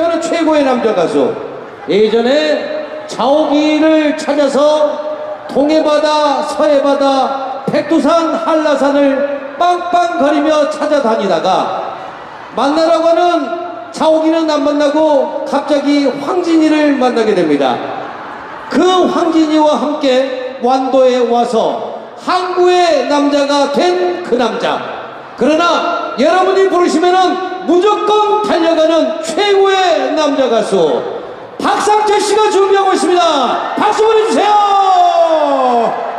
대표하는 최고의 남자 가수. 예전에 자오기를 찾아서 동해바다, 서해바다, 백두산, 한라산을 빵빵거리며 찾아다니다가 만나라고 하는 자오기는 안 만나고 갑자기 황진이를 만나게 됩니다. 그 황진이와 함께 완도에 와서 항구의 남자가 된 그 남자. 그러나 여러분이 부르시면은 무조건 달려가는 남자 가수 박상철 씨가 준비하고 있습니다. 박수 보내주세요.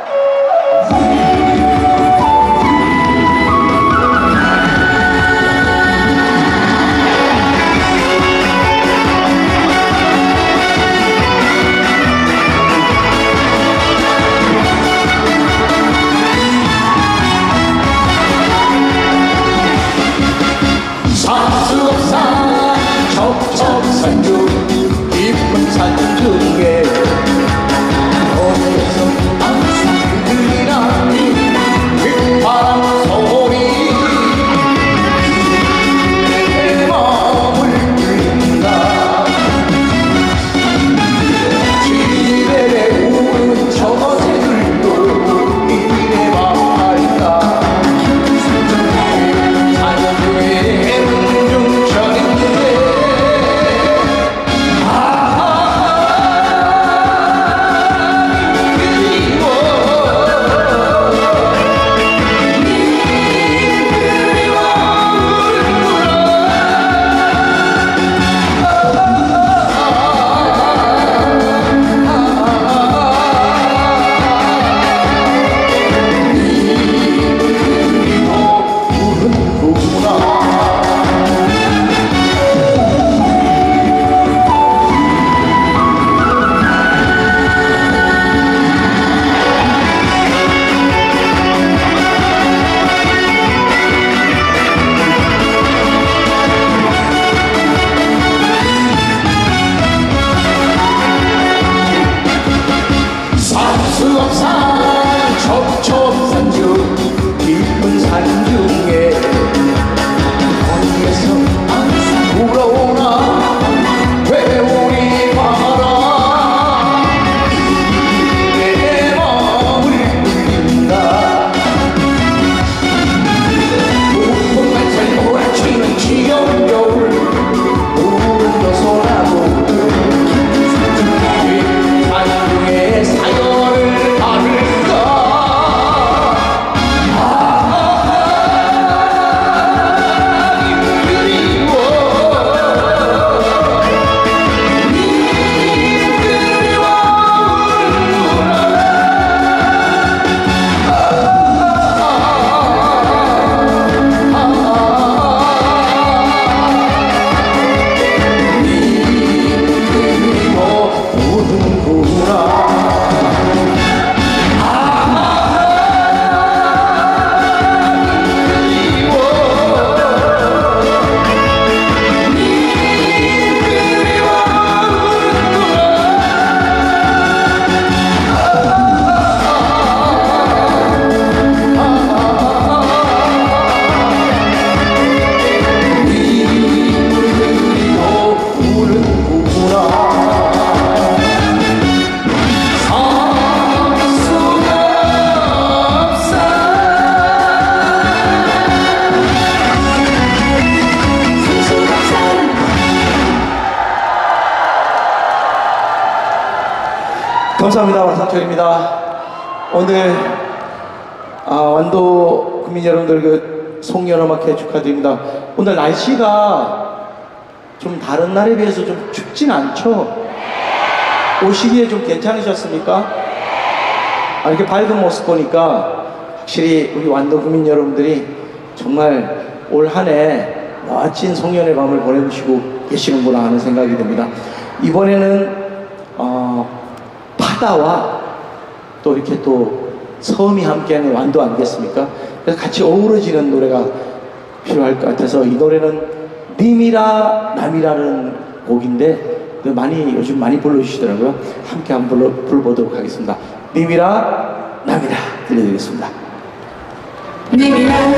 깊은 산 박상철입니다. 오늘 아, 완도 국민 여러분들 그 송년음악회 축하드립니다. 오늘 날씨가 좀 다른 날에 비해서 좀 춥진 않죠? 오시기에 좀 괜찮으셨습니까? 아, 이렇게 밝은 모습 보니까 확실히 우리 완도 국민 여러분들이 정말 올 한 해 멋진 송년의 밤을 보내시고 계시는구나 하는 생각이 듭니다. 이번에는 어, 바다와 또 이렇게 또 섬이 함께하는 완도 아니겠습니까? 그래서 같이 어우러지는 노래가 필요할 것 같아서 이 노래는 님이라 남이라는 곡인데 많이 요즘 많이 불러주시더라고요. 함께 한번 불러, 불러보도록 하겠습니다. 님이라 남이라 들려드리겠습니다. 님이라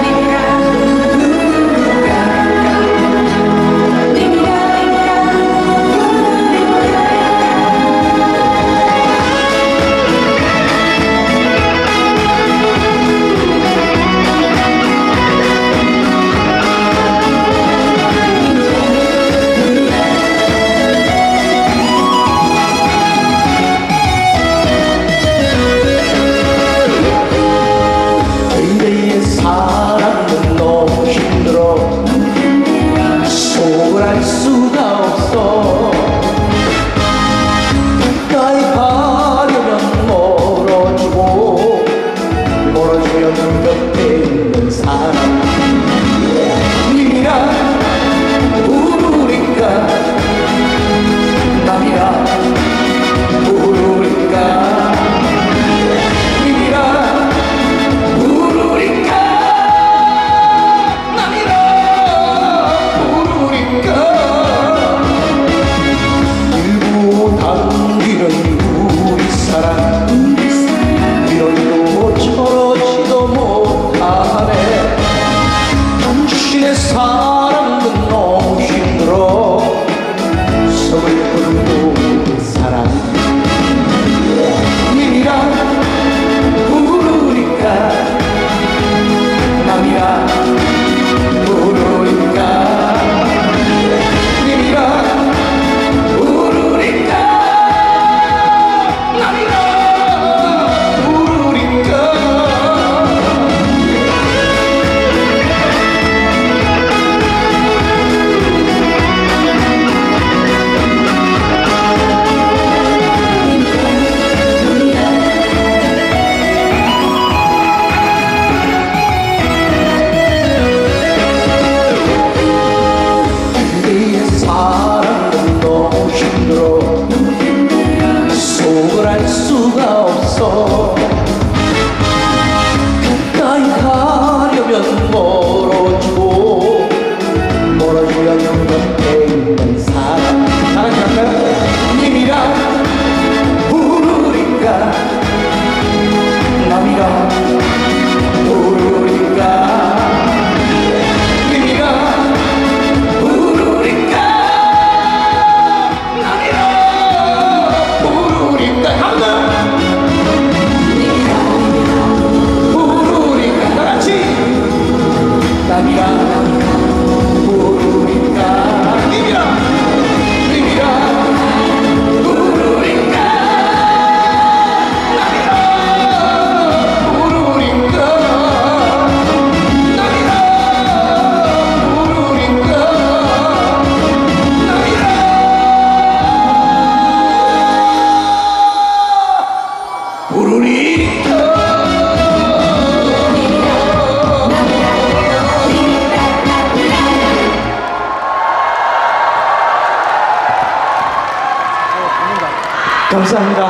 감사합니다.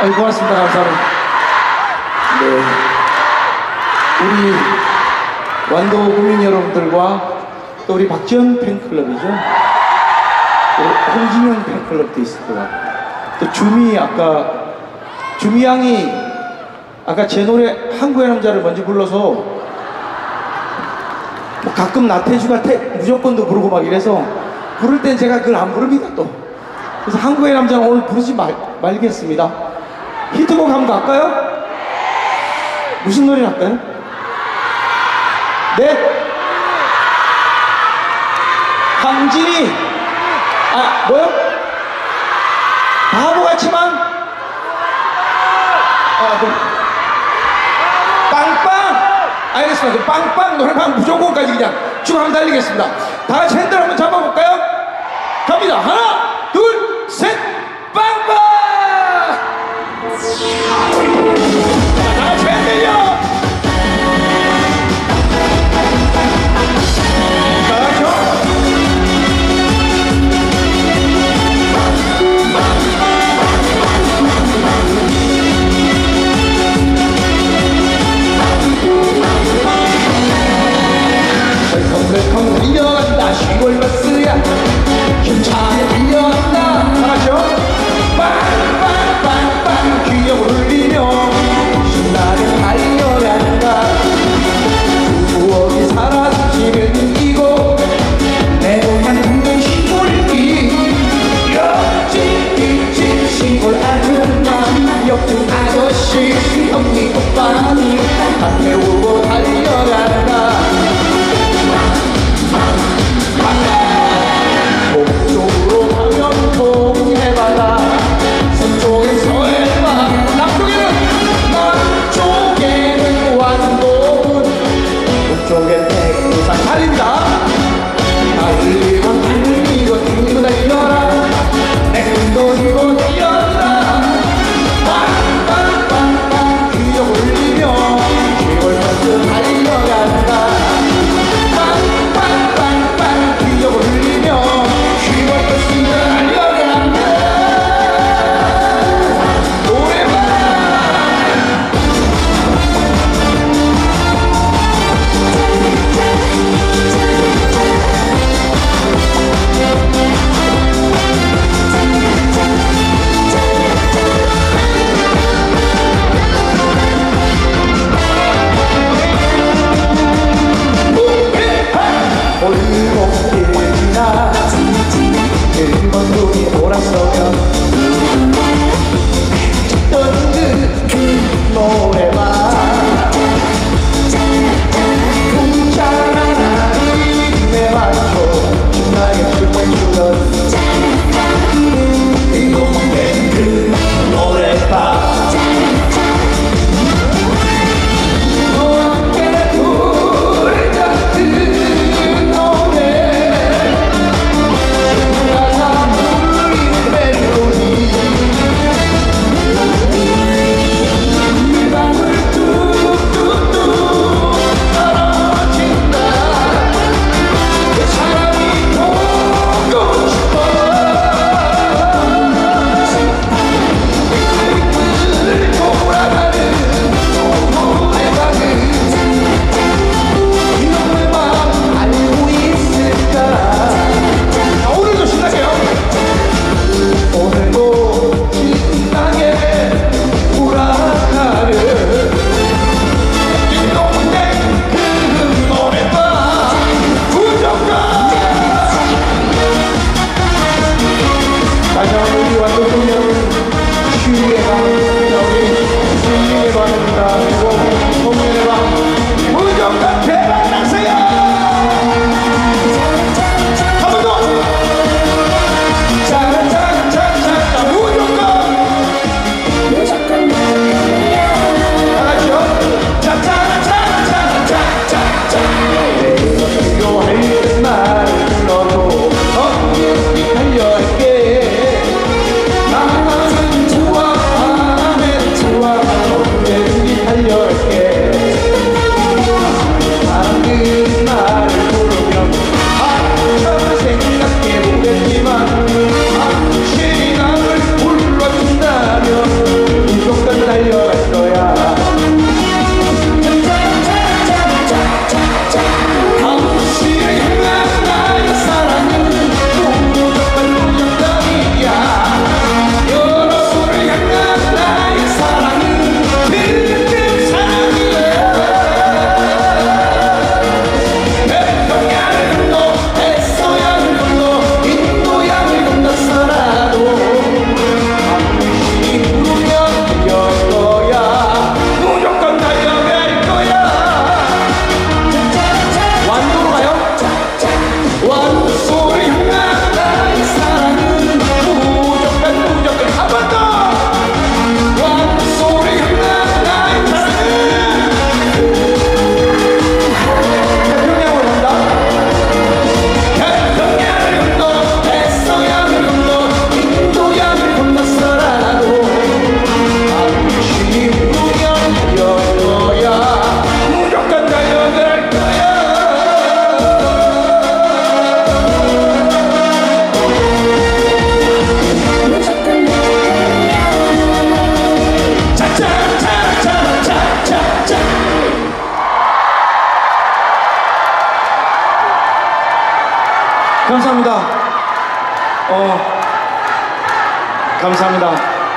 아이 고맙습니다. 감사합니다. 네. 우리 완도 국민 여러분들과 또 우리 박지원 팬클럽이죠. 또 홍진영 팬클럽도 있을 거고. 또 주미 아까 주미 양이 아까 제 노래 한국의 남자를 먼저 불러서 뭐 가끔 나태주가 태, 무조건도 부르고 막 이래서 부를 땐 제가 그걸 안 부릅니다 또. 그래서 한국의 남자는 오늘 부르지 말, 말겠습니다. 히트곡 한번 갈까요? 무슨 노래 할까요? 네? 강진이 아 뭐요? 바보같지만 빵빵 알겠습니다. 그 빵빵 노래방 무조건까지 그냥 쭉 한번 달리겠습니다. 다 같이 핸들 한번 잡아볼까요? 갑니다. 하나, 둘, 셋, 빵빵! corazón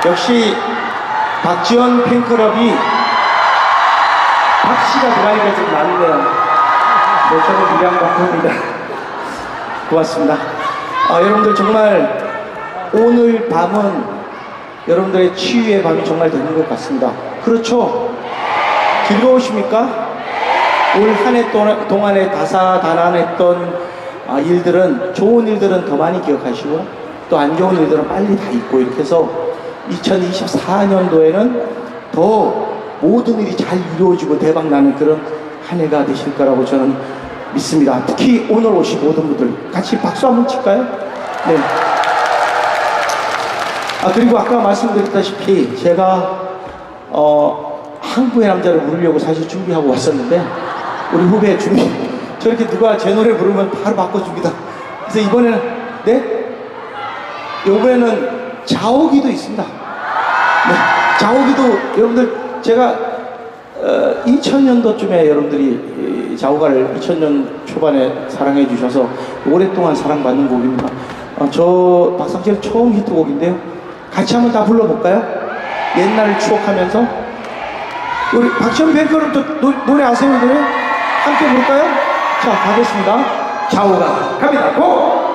역시 박지원 팬클럽이 박씨가 들어가니까 좀 낫네요. 네, 저는 유량 박입니다 고맙습니다. 아, 여러분들 정말 오늘 밤은 여러분들의 치유의 밤이 정말 되는 것 같습니다. 그렇죠? 즐거우십니까? 올 한 해 동안에 다사다난했던 아, 일들은 좋은 일들은 더 많이 기억하시고 또 안 좋은 일들은 빨리 다 잊고 이렇게 해서 2024년도에는 더 모든 일이 잘 이루어지고 대박 나는 그런 한 해가 되실 거라고 저는 믿습니다. 특히 오늘 오신 모든 분들 같이 박수 한번 칠까요? 네. 아 그리고 아까 말씀드렸다시피 제가 어 항구의 남자를 부르려고 사실 준비하고 왔었는데 우리 후배 준비 저렇게 누가 제 노래 부르면 바로 바꿔줍니다. 그래서 이번에는 네 이번에는 자오기도 있습니다. 네, 자오기도 여러분들 제가 어, 2000년도쯤에 여러분들이 이 자오가를 2000년 초반에 사랑해 주셔서 오랫동안 사랑받는 곡입니다. 어, 저 박상철 처음 히트곡인데요. 같이 한번 다 불러볼까요? 옛날을 추억하면서 우리 박지원 팬클럽도 노- 노래 아세요 이 노래? 함께 볼까요? 자 가겠습니다. 자오가 갑니다. 고!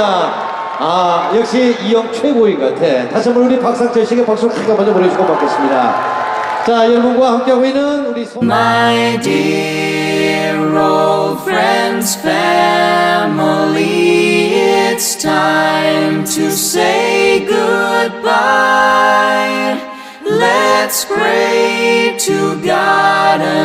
감사합니다. 박수. 아, 역시 이형 최고인 것 같아. 다시 한번 우리 박상철 씨에게 박수를 크게 먼저 보내주고 받겠습니다. 자, 여러분과 함께하고 있는 우리 송... My dear old friends, family, it's time to say goodbye. Let's pray to God.